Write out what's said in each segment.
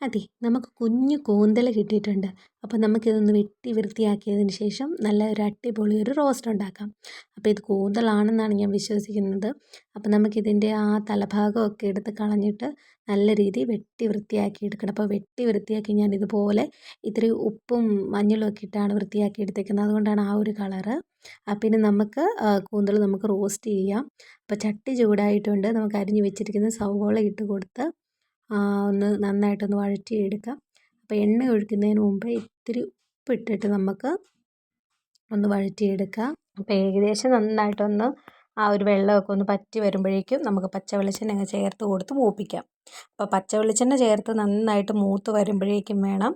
അതെ നമുക്ക് കുഞ്ഞു കൂന്തൽ കിട്ടിയിട്ടുണ്ട്. അപ്പോൾ നമുക്കിതൊന്ന് വെട്ടി വൃത്തിയാക്കിയതിന് ശേഷം നല്ല ഒരു അടിപൊളി ഒരു റോസ്റ്റ് ഉണ്ടാക്കാം. അപ്പോൾ ഇത് കൂന്തലാണെന്നാണ് ഞാൻ വിശ്വസിക്കുന്നത്. അപ്പോൾ നമുക്കിതിന്റെ ആ തലഭാഗമൊക്കെ എടുത്ത് കളഞ്ഞിട്ട് നല്ല രീതിയിൽ വെട്ടി വൃത്തിയാക്കി എടുക്കണം. അപ്പോൾ വെട്ടി വൃത്തിയാക്കി ഞാൻ ഇതുപോലെ ഇത്തിരി ഉപ്പും മഞ്ഞളും ഒക്കെ ഇട്ടാണ് വൃത്തിയാക്കി എടുത്തേക്കുന്നത്. അതുകൊണ്ടാണ് ആ ഒരു കളറ്. പിന്നെ നമുക്ക് കൂന്തൽ നമുക്ക് റോസ്റ്റ് ചെയ്യാം. അപ്പോൾ ചട്ടി ചൂടായിട്ടുണ്ട്. നമുക്ക് അരിഞ്ഞ് വെച്ചിരിക്കുന്ന സവോള ഇട്ട് കൊടുത്ത് ഒന്ന് നന്നായിട്ടൊന്ന് വഴറ്റിയെടുക്കാം. അപ്പോൾ എണ്ണ ഒഴിക്കുന്നതിന് മുമ്പ് ഇത്തിരി ഉപ്പിട്ടിട്ട് നമുക്ക് ഒന്ന് വഴറ്റി എടുക്കാം അപ്പോൾ ഏകദേശം നന്നായിട്ടൊന്ന് ആ ഒരു വെള്ളമൊക്കെ ഒന്ന് പറ്റി വരുമ്പോഴേക്കും നമുക്ക് പച്ച വെളിച്ചെണ്ണ അങ്ങ് ചേർത്ത് കൊടുത്ത് മൂപ്പിക്കാം. അപ്പോൾ പച്ച വെളിച്ചെണ്ണ ചേർത്ത് നന്നായിട്ട് മൂത്ത് വരുമ്പോഴേക്കും വേണം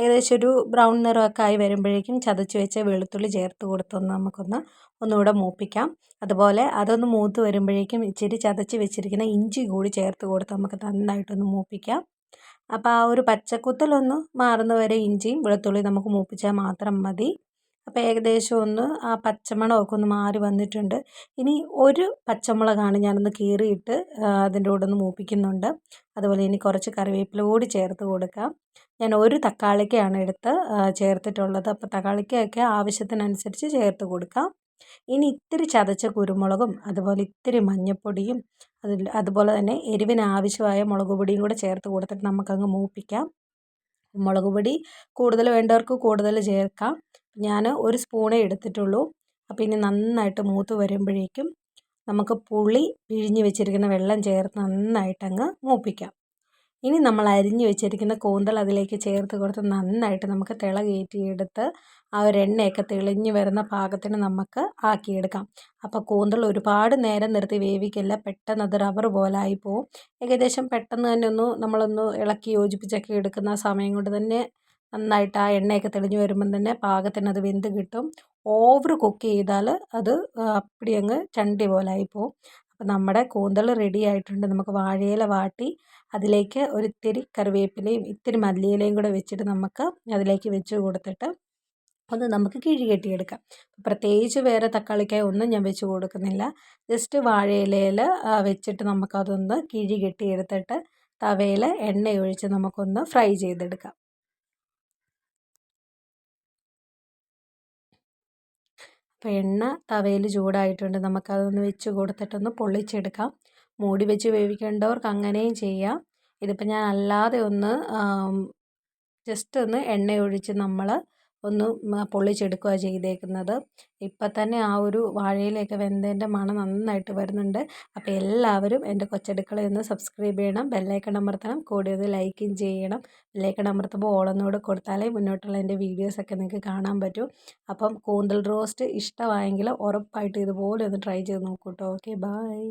ഏകദേശം ഒരു ബ്രൗൺ നിറമൊക്കെ ആയി വരുമ്പോഴേക്കും ചതച്ച് വെച്ച വെളുത്തുള്ളി ചേർത്ത് കൊടുത്തൊന്ന് നമുക്കൊന്ന് ഒന്നുകൂടെ മൂപ്പിക്കാം. അതുപോലെ അതൊന്ന് മൂത്ത് വരുമ്പോഴേക്കും ഇച്ചിരി ചതച്ച് വെച്ചിരിക്കുന്ന ഇഞ്ചി കൂടി ചേർത്ത് കൊടുത്ത് നമുക്ക് നന്നായിട്ടൊന്ന് മൂപ്പിക്കാം. അപ്പോൾ ആ ഒരു പച്ചക്കുത്തലൊന്ന് മാറുന്നവരെ ഇഞ്ചിയും വെളുത്തുള്ളിയും നമുക്ക് മൂപ്പിച്ചാൽ മാത്രം മതി. അപ്പോൾ ഏകദേശം ഒന്ന് ആ പച്ചമണമൊക്കെ ഒന്ന് മാറി വന്നിട്ടുണ്ട്. ഇനി ഒരു പച്ചമുളകാണ് ഞാനൊന്ന് കീറിയിട്ട് അതിന്റെ കൂടെ ഒന്ന് മൂപ്പിക്കുന്നുണ്ട്. അതുപോലെ ഇനി കുറച്ച് കറിവേപ്പില കൂടി ചേർത്ത് കൊടുക്കാം. ഞാൻ ഒരു തക്കാളിക്കയാണ് എടുത്ത് ചേർത്തിട്ടുള്ളത്. അപ്പോൾ തക്കാളിക്കയൊക്കെ ആവശ്യത്തിനനുസരിച്ച് ചേർത്ത് കൊടുക്കാം. ഇനി ഇത്തിരി ചതച്ച കുരുമുളകും അതുപോലെ ഇത്തിരി മഞ്ഞൾപ്പൊടിയും അതുപോലെ തന്നെ എരിവിന് ആവശ്യമായ മുളക് പൊടിയും കൂടെ ചേർത്ത് കൊടുത്തിട്ട് നമുക്കങ്ങ് മൂപ്പിക്കാം. മുളക് പൊടി കൂടുതൽ വേണ്ടവർക്ക് കൂടുതൽ ചേർക്കാം. ഞാൻ ഒരു സ്പൂണേ എടുത്തിട്ടുള്ളൂ. അപ്പോൾ ഇനി നന്നായിട്ട് മൂത്ത് വരുമ്പോഴേക്കും നമുക്ക് പുളി പിഴിഞ്ഞ് വെച്ചിരിക്കുന്ന വെള്ളം ചേർത്ത് നന്നായിട്ടങ്ങ് മൂപ്പിക്കാം. ഇനി നമ്മൾ അരിഞ്ഞു വെച്ചിരിക്കുന്ന കൂന്തൽ അതിലേക്ക് ചേർത്ത് കൊടുത്ത് നന്നായിട്ട് നമുക്ക് തിള കയറ്റിയെടുത്ത് ആ ഒരു എണ്ണയൊക്കെ തെളിഞ്ഞു വരുന്ന പാകത്തിന് നമുക്ക് ആക്കിയെടുക്കാം. അപ്പോൾ കൂന്തൽ ഒരുപാട് നേരം നിർത്തി വേവിക്കില്ല. പെട്ടെന്ന് അത് റബ്ബർ പോലെ ആയിപ്പോവും ഏകദേശം പെട്ടെന്ന് തന്നെ ഒന്ന് നമ്മളൊന്ന് ഇളക്കി യോജിപ്പിച്ചൊക്കെ എടുക്കുന്ന സമയം കൊണ്ട് തന്നെ നന്നായിട്ട് ആ എണ്ണയൊക്കെ തെളിഞ്ഞു വരുമ്പം തന്നെ പാകത്തിന് അത് വെന്ത് കിട്ടും. ഓവർ കുക്ക് ചെയ്താൽ അത് അപ്പടി അങ്ങ് ചണ്ടി പോലെ ആയിപ്പോവും അപ്പോൾ നമ്മുടെ കൂന്തൾ റെഡി ആയിട്ടുണ്ട്. നമുക്ക് വാഴയില വാട്ടി അതിലേക്ക് ഒരിത്തിരി കറിവേപ്പിലയും ഇത്തിരി മല്ലിയിലയും കൂടെ വെച്ചിട്ട് നമുക്ക് അതിലേക്ക് വെച്ച് കൊടുത്തിട്ട് ഒന്ന് നമുക്ക് കിഴി കെട്ടിയെടുക്കാം. പ്രത്യേകിച്ച് വേറെ തക്കാളിക്കായ ഒന്നും ഞാൻ വെച്ച് കൊടുക്കുന്നില്ല. ജസ്റ്റ് വാഴയിലയിൽ വെച്ചിട്ട് നമുക്കതൊന്ന് കിഴി കെട്ടിയെടുത്തിട്ട് തവയിൽ എണ്ണയൊഴിച്ച് നമുക്കൊന്ന് ഫ്രൈ ചെയ്തെടുക്കാം. അപ്പോൾ എണ്ണ തവയിൽ ചൂടായിട്ടുണ്ട്. നമുക്കതൊന്ന് വെച്ച് കൊടുത്തിട്ടൊന്ന് പൊള്ളിച്ചെടുക്കാം. മൂടി വെച്ച് വേവിക്കേണ്ടവർക്ക് അങ്ങനെയും ചെയ്യാം. ഇതിപ്പോൾ ഞാൻ അല്ലാതെ ഒന്ന് ജസ്റ്റ് ഒന്ന് എണ്ണ ഒഴിച്ച് നമ്മൾ ഒന്ന് പൊള്ളിച്ചെടുക്കുകയാണ് ചെയ്തേക്കുന്നത്. ഇപ്പം തന്നെ ആ ഒരു വാഴയിലൊക്കെ വെന്തതിന്റെ മണം നന്നായിട്ട് വരുന്നുണ്ട്. അപ്പോൾ എല്ലാവരും എന്റെ കൊച്ചടുക്കള ഒന്ന് സബ്സ്ക്രൈബ് ചെയ്യണം ബെല്ലൈക്കൺ അമർത്തണം കൂടി ഒന്ന് ലൈക്കും ചെയ്യണം. ബെല്ലൈക്കൺ അമർത്തുമ്പോൾ ഓളൊന്നുകൂടെ കൊടുത്താലേ മുന്നോട്ടുള്ള എന്റെ വീഡിയോസൊക്കെ നിങ്ങൾക്ക് കാണാൻ പറ്റും. അപ്പം കൂന്തൽ റോസ്റ്റ് ഇഷ്ടമായെങ്കിൽ ഉറപ്പായിട്ട് ഇതുപോലെ ഒന്ന് ട്രൈ ചെയ്ത് നോക്കൂ കേട്ടോ. Okay bye